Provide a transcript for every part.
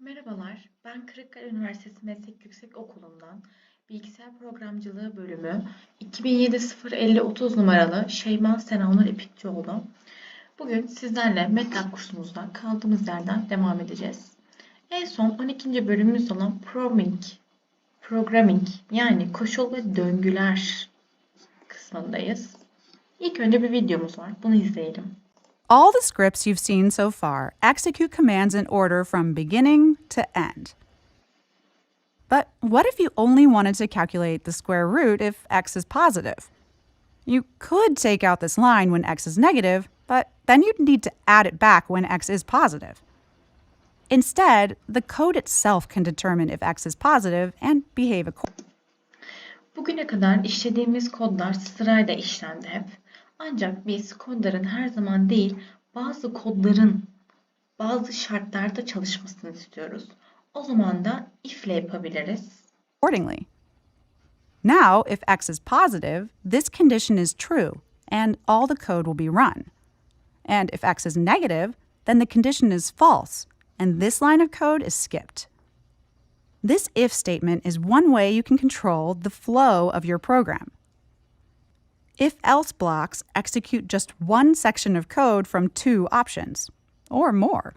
Merhabalar, ben Kırıkkale Üniversitesi Meslek Yüksekokulu'ndan Bilgisayar Programcılığı bölümü 2007-050-30 numaralı Şeyma Senanur İpekçioğlu. Bugün sizlerle MATLAB kursumuzda kaldığımız yerden devam edeceğiz. En son 12. bölümümüz olan Programming, Programming yani koşul ve döngüler kısmındayız. İlk önce bir videomuz var, bunu izleyelim. All the scripts you've seen so far execute commands in order from beginning to end. But what if you only wanted to calculate the square root if x is positive? You could take out this line when x is negative, but then you'd need to add it back when x is positive. Instead, the code itself can determine if x is positive and behave accordingly. Bugüne kadar işlediğimiz kodlar sırayla işlendi hep. Ancak biz kodların her zaman değil, bazı kodların bazı şartlarda çalışmasını istiyoruz. O zaman da if ile yapabiliriz. accordingly. Now, if x is positive, this condition is true, and all the code will be run. And if x is negative, then the condition is false, and this line of code is skipped. This if statement is one way you can control the flow of your program. If else blocks execute just one section of code from two options, or more.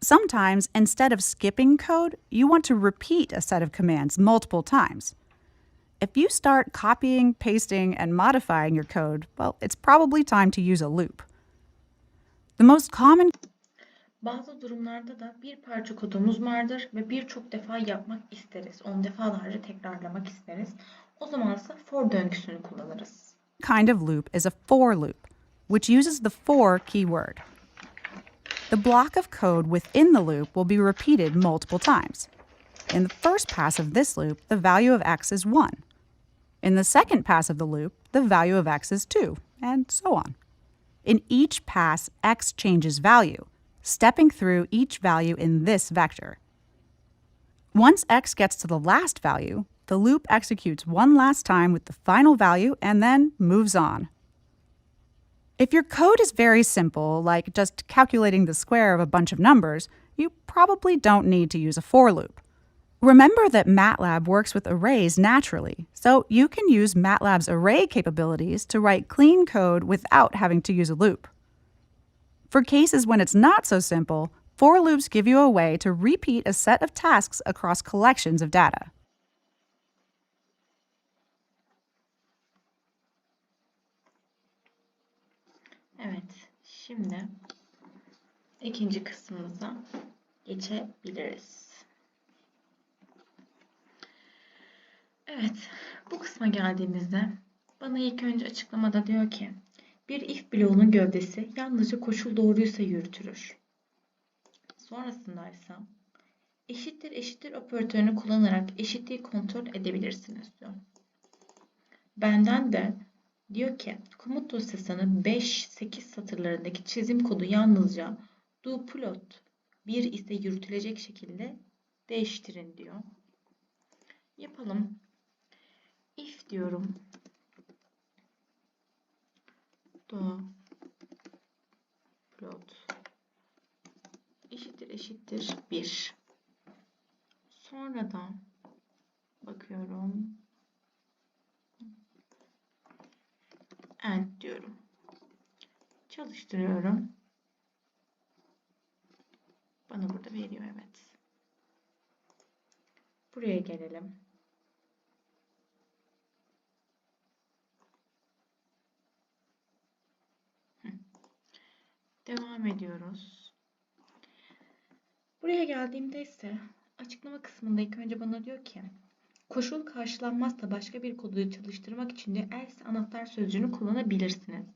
Sometimes, instead of skipping code, you want to repeat a set of commands multiple times. If you start copying, pasting, and modifying your code, well, it's probably time to use a loop. The most common Bazı durumlarda da bir parça kodumuz vardır ve birçok defa yapmak isteriz. Onu defalarca tekrarlamak isteriz. O for döngüsünü kullanırız. kind of loop is a for loop, which uses the for keyword. The block of code within the loop will be repeated multiple times. In the first pass of this loop, the value of x is 1. In the second pass of the loop, the value of x is 2, and so on. In each pass, x changes value, stepping through each value in this vector. Once x gets to the last value, the loop executes one last time with the final value and then moves on. If your code is very simple, like just calculating the square of a bunch of numbers, you probably don't need to use a for loop. Remember that MATLAB works with arrays naturally, so you can use MATLAB's array capabilities to write clean code without having to use a loop. For cases when it's not so simple, for loops give you a way to repeat a set of tasks across collections of data. Evet, şimdi ikinci kısmımıza geçebiliriz. Evet, bu kısma geldiğimizde bana ilk önce açıklamada diyor ki bir if bloğunun gövdesi yalnızca koşul doğruysa yürütülür. Sonrasında ise eşittir eşittir operatörünü kullanarak eşitliği kontrol edebilirsiniz diyor. Benden de diyor ki komut dosyasının 5-8 satırlarındaki çizim kodu yalnızca do plot 1 ise yürütülecek şekilde değiştirin diyor. Yapalım. If diyorum. Do plot eşittir eşittir 1. Sonra da bakıyorum. End diyorum. Çalıştırıyorum. Bana burada veriyor evet. Buraya gelelim. Devam ediyoruz. Buraya geldiğimde ise açıklama kısmında ilk önce bana diyor ki Koşul karşılanmazsa başka bir kodu çalıştırmak için de else anahtar sözcüğünü kullanabilirsiniz.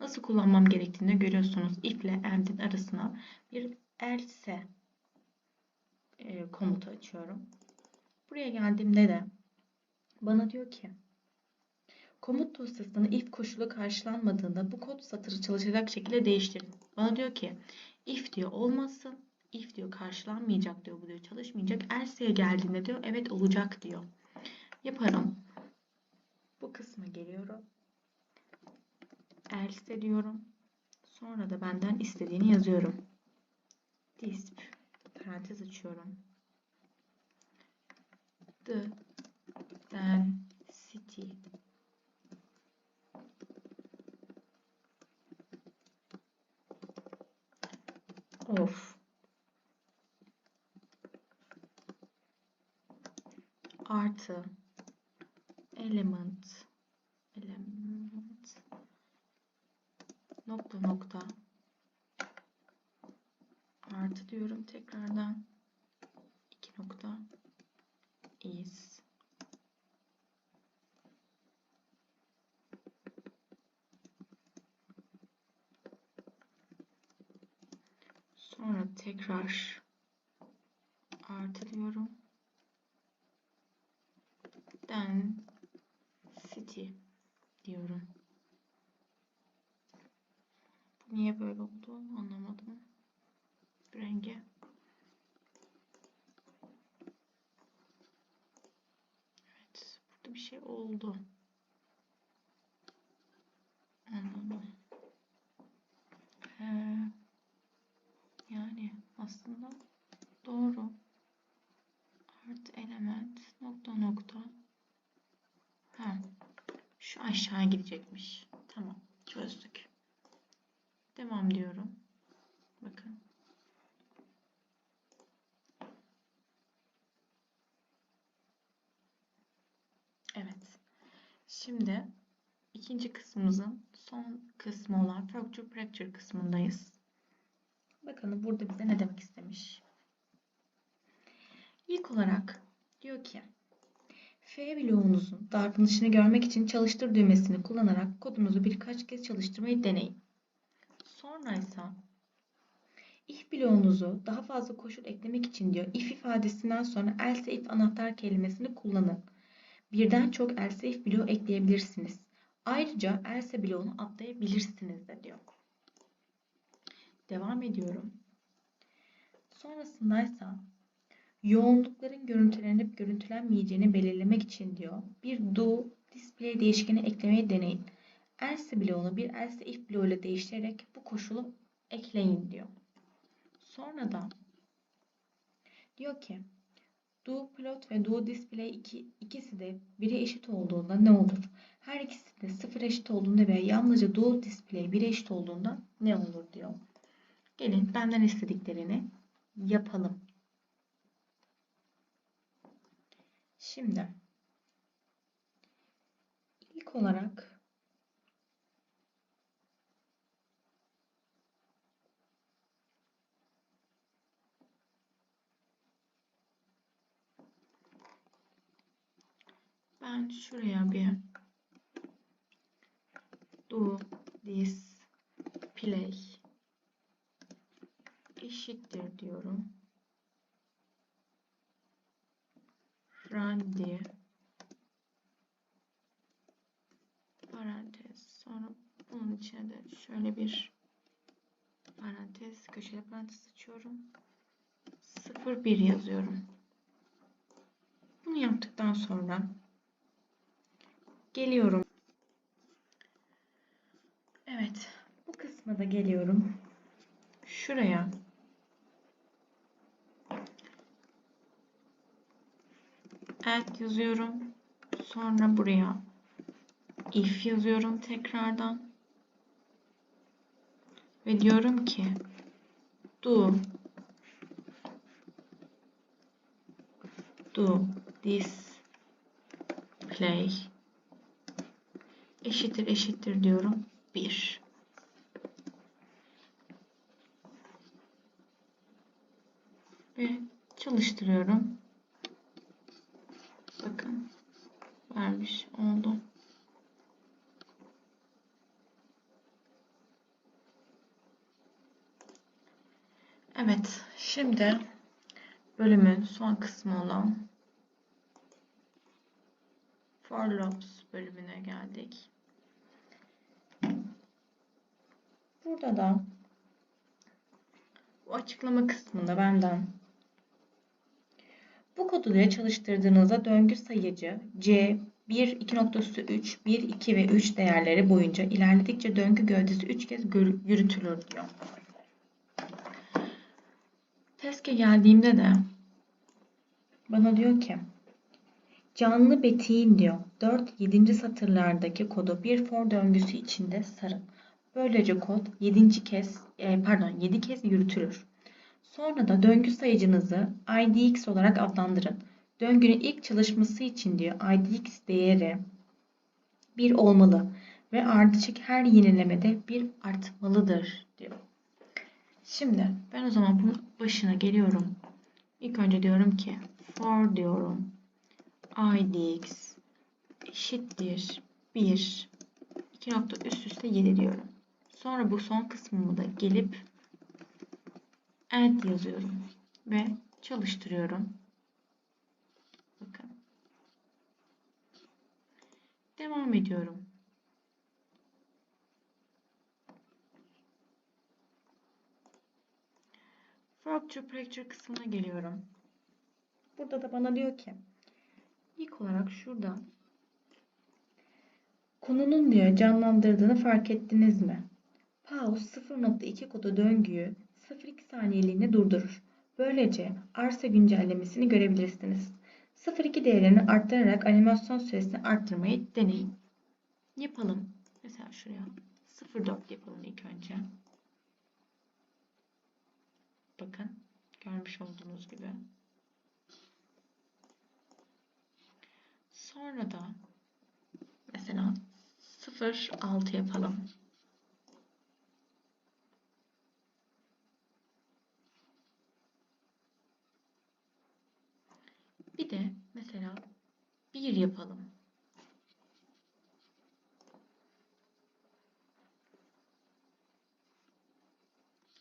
Nasıl kullanmam gerektiğini görüyorsunuz. If ile and'in arasına bir else e, komutu açıyorum. Buraya geldiğimde de bana diyor ki komut dosyasını if koşulu karşılanmadığında bu kod satırı çalışacak şekilde değiştirin. Bana diyor ki if diyor olmasın, if diyor karşılanmayacak diyor bu diyor çalışmayacak. Else'ye geldiğinde diyor evet olacak diyor. Yaparım. Bu kısma geliyorum. Else diyorum. Sonra da benden istediğini yazıyorum. Disp parantez açıyorum. The density of artı element. Element. Nokta nokta. Artı diyorum tekrardan. İki nokta. İs. Sonra tekrar artı diyorum then city diyorum. Bu niye böyle oldu anlamadım. Rengi. Evet, burada bir şey oldu. Anladım. He. Yani aslında doğru. Artı element nokta nokta. Ha. Şu aşağı gidecekmiş. Tamam. Çözdük. Devam diyorum. Bakın. Evet. Şimdi ikinci kısmımızın son kısmı olan Fracture Fracture kısmındayız. Bakalım burada bize ne demek istemiş. İlk olarak diyor ki F bloğunuzun darpınışını görmek için çalıştır düğmesini kullanarak kodunuzu birkaç kez çalıştırmayı deneyin. Sonra ise if bloğunuzu daha fazla koşul eklemek için diyor if ifadesinden sonra else if anahtar kelimesini kullanın. Birden çok else if bloğu ekleyebilirsiniz. Ayrıca else bloğunu atlayabilirsiniz de diyor. Devam ediyorum. Sonrasında ise yoğunlukların görüntülenip görüntülenmeyeceğini belirlemek için diyor bir do display değişkeni eklemeyi deneyin. Else bloğunu bir else if bloğuyla değiştirerek bu koşulu ekleyin diyor. Sonra da diyor ki do plot ve do display iki, ikisi de biri eşit olduğunda ne olur? Her ikisi de sıfır eşit olduğunda veya yalnızca do display biri eşit olduğunda ne olur diyor. Gelin benden istediklerini yapalım. Şimdi ilk olarak ben şuraya bir do this play eşittir diyorum. Randy parantez. Sonra bunun içine de şöyle bir parantez köşeli parantez açıyorum. 01 yazıyorum. Bunu yaptıktan sonra geliyorum. Evet bu kısma da geliyorum. Şuraya. Add yazıyorum. Sonra buraya. İf yazıyorum tekrardan. Ve diyorum ki do. Do this play eşittir eşittir diyorum. 1 ve çalıştırıyorum. Bakın vermiş oldu. Evet, şimdi bölümün son kısmı olan for loops bölümüne geldik. Burada da bu açıklama kısmında benden bu kodu ile çalıştırdığınızda döngü sayıcı C 1, 2 noktası 3, 1, 2 ve 3 değerleri boyunca ilerledikçe döngü gövdesi 3 kez yürütülür diyor. Tezke geldiğimde de bana diyor ki canlı betiğin diyor 4-7. satırlardaki kodu bir for döngüsü içinde sarın. Böylece kod 7. kez e, pardon 7 kez yürütülür. Sonra da döngü sayıcınızı IDX olarak adlandırın. Döngünün ilk çalışması için diyor IDX değeri 1 olmalı ve ardışık her yenilemede bir artmalıdır diyor. Şimdi ben o zaman bunun başına geliyorum. İlk önce diyorum ki for diyorum idx eşittir 1 2 nokta üst üste 7 diyorum. Sonra bu son kısmımı da gelip add yazıyorum ve çalıştırıyorum. Bakın. Devam ediyorum. To Fracture kısmına geliyorum. Burada da bana diyor ki ilk olarak şurada konunun diyor canlandırdığını fark ettiniz mi? Pause 0.2 kodu döngüyü 0.2 saniyeliğine durdurur. Böylece arsa güncellemesini görebilirsiniz. 0.2 değerini arttırarak animasyon süresini arttırmayı deneyin. Yapalım. Mesela şuraya 0.4 yapalım ilk önce. Bakın görmüş olduğunuz gibi. Sonra da mesela 0.6 yapalım. Bir de mesela 1 yapalım.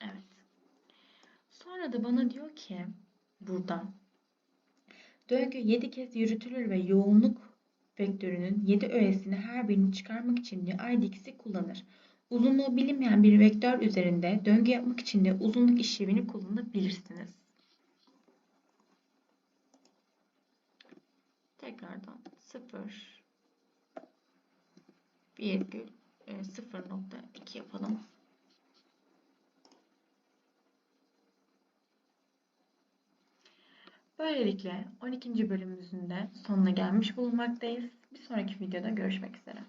Evet. Sonra da bana diyor ki burada döngü 7 kez yürütülür ve yoğunluk vektörünün 7 öğesini her birini çıkarmak için de IDX'i kullanır. Uzunluğu bilinmeyen bir vektör üzerinde döngü yapmak için de uzunluk işlevini kullanabilirsiniz. Tekrardan 0 virgül e, 0.2 yapalım. Böylelikle 12. bölümümüzün de sonuna gelmiş bulunmaktayız. Bir sonraki videoda görüşmek üzere.